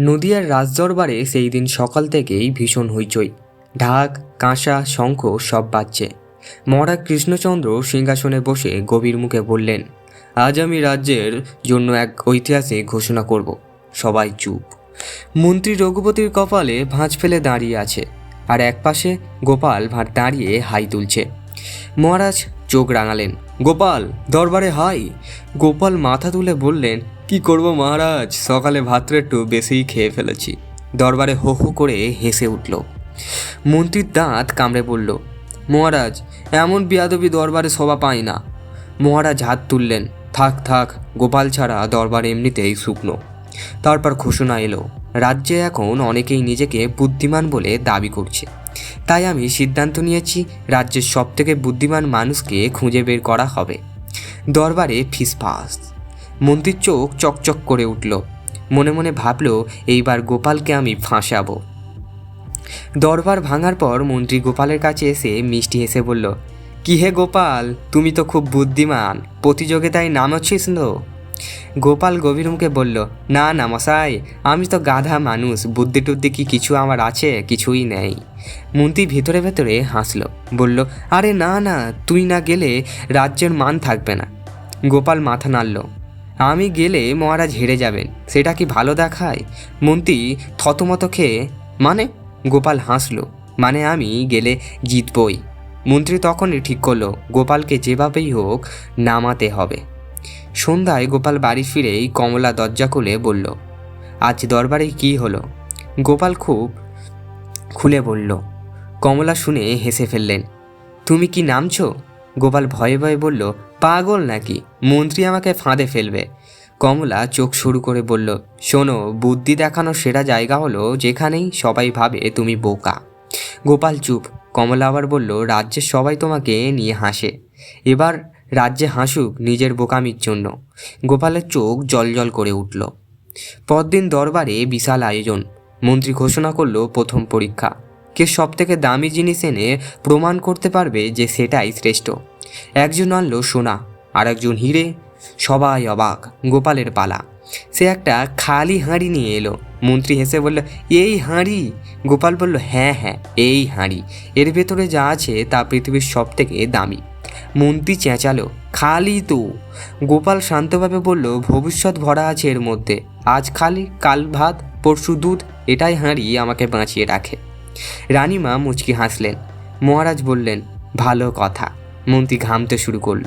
নদিয়ার রাজদরবারে সেই দিন সকাল থেকেই ভীষণ হইচই। ঢাক, কাঁসা, শঙ্খ সব বাজছে। মহারাজ কৃষ্ণচন্দ্র সিংহাসনে বসে গভীর মুখে বললেন, আজ আমি রাজ্যের জন্য এক ঐতিহাসিক ঘোষণা করব। সবাই চুপ। মন্ত্রী রঘুপতির কপালে ভাঁজ ফেলে দাঁড়িয়ে আছে, আর একপাশে গোপাল ভাঁড় দাঁড়িয়ে হাই তুলছে। মহারাজ চোখ রাঙালেন, গোপাল, দরবারে হাই। গোপাল মাথা তুলে বললেন কি করব মহারাজ? সকালে ভাতটা একটু বেশিই খেয়ে ফেলেছি। দরবারে হো হো করে হেসে উঠল। মন্ত্রীর দাঁত কামড়ে বলল মহারাজ, এমন বিয়াদবি দরবারে সভা পায় না। মহারাজ হাত তুললেন। থাক থাক, গোপাল ছাড়া দরবার এমনিতেই শুকনো। তারপর ঘোষণা এলো, রাজ্যে এখন অনেকেই নিজেকে বুদ্ধিমান বলে দাবি করছে। তাই আমি সিদ্ধান্ত নিয়েছি, রাজ্যের সবথেকে বুদ্ধিমান মানুষকে খুঁজে বের করা হবে। দরবারে ফিসফাস। মন্ত্রীর চোখ চকচক করে উঠল। মনে মনে ভাবলো, এইবার গোপালকে আমি ফাঁসাবো। দরবার ভাঙার পর মন্ত্রী গোপালের কাছে এসে মিষ্টি হেসে বলল, কি হে গোপাল, তুমি তো খুব বুদ্ধিমান, প্রতিযোগিতায় নামছিস তো? গোপাল গভীর মুখে বলল, না না মশাই, আমি তো গাধা মানুষ, বুদ্ধি টুদ্ধি কি কিছু আমার আছে, কিছুই নেই। মন্ত্রী ভেতরে ভেতরে হাসলো, বলল, আরে না না, তুই না গেলে রাজ্যের মান থাকবে না। গোপাল মাথা নাড়ল আমি গেলে মহারাজ হেরে যাবেন। সেটা কি ভালো দেখায়? মন্ত্রী থতমত খেয়ে মানে? গোপাল হাসলো। মানে আমি গেলে জিতবই। মন্ত্রী তখনই ঠিক করল, গোপালকে যেভাবেই হোক নামাতে হবে। সন্ধ্যায় গোপাল বাড়ি ফিরেই কমলা দরজা খুলে বলল, আজ দরবারে কি হলো? গোপাল খুব খুলে বলল, কমলা শুনে হেসে ফেললেন, তুমি কি নামছো? গোপাল ভয়ে ভয়ে বলল পাগল নাকি? মন্ত্রী আমাকে ফাঁদে ফেলবে। কমলা চোখ শুরু করে বলল, শোনো, বুদ্ধি দেখানোর সেরা জায়গা হলো যেখানেই সবাই ভাবে তুমি বোকা। গোপাল চুপ। কমলা আবার বলল, রাজ্যের সবাই তোমাকে নিয়ে হাসে। এবার রাজ্যে হাসুক নিজের বোকামির জন্য। গোপালের চোখ জলজল করে উঠল। পরদিন দরবারে বিশাল আয়োজন। মন্ত্রী ঘোষণা করল প্রথম পরীক্ষা। কে সব থেকে দামি জিনিস এনে প্রমাণ করতে পারবে যে সেটাই শ্রেষ্ঠ। একজন আনলো সোনা, আর একজন হিরে, সবাই অবাক, গোপালের পালা। সে একটা খালি হাঁড়ি নিয়ে এলো। মন্ত্রী হেসে বলল, এই হাঁড়ি? গোপাল বলল হ্যাঁ হ্যাঁ এই হাঁড়ি। এর ভেতরে যা আছে তা পৃথিবীর সব থেকে দামি। মন্ত্রী চেঁচালো, খালি তো। গোপাল শান্তভাবে বলল, ভবিষ্যৎ ভরা আছে এর মধ্যে। আজ খালি, কাল ভাত, পরশু দুধ, এটাই হাঁড়ি আমাকে বাঁচিয়ে রাখে। রানীমা মুচকি হাসলেন। মহারাজ বললেন, ভালো কথা। মন্ত্রী ঘামতে শুরু করল।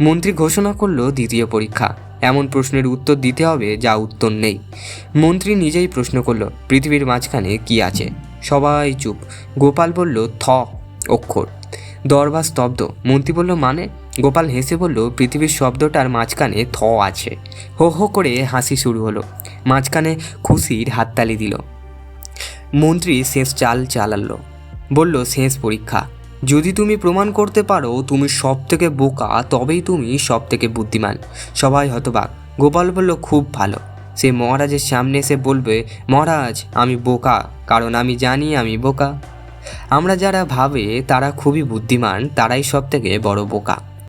মন্ত্রী ঘোষণা করল দ্বিতীয় পরীক্ষা। এমন প্রশ্নের উত্তর দিতে হবে, যা উত্তর নেই। মন্ত্রী নিজেই প্রশ্ন করল, পৃথিবীর মাঝখানে কি আছে? সবাই চুপ। গোপাল বলল, থ, অক্ষর। দরবার স্তব্ধ। মন্ত্রী বলল মানে? গোপাল হেসে বলল, পৃথিবীর শব্দটার মাঝখানে থ আছে। হো হো করে হাসি শুরু হলো। মাঝখানে খুশির হাততালি দিল। মন্ত্রী শেষ চাল চালালো। বলল, শেষ পরীক্ষা। যদি তুমি প্রমাণ করতে পারো তুমি সব থেকে বোকা, তবেই তুমি সব থেকে বুদ্ধিমান। সবাই হতবাক। গোপাল বলল, খুব ভালো। সে মহারাজের সামনে এসে বলবে, মহারাজ, আমি বোকা, কারণ আমি জানি আমি বোকা। আমরা যারা ভাবে, তারা খুবই বুদ্ধিমান, তারাই সব থেকে বড় বোকা।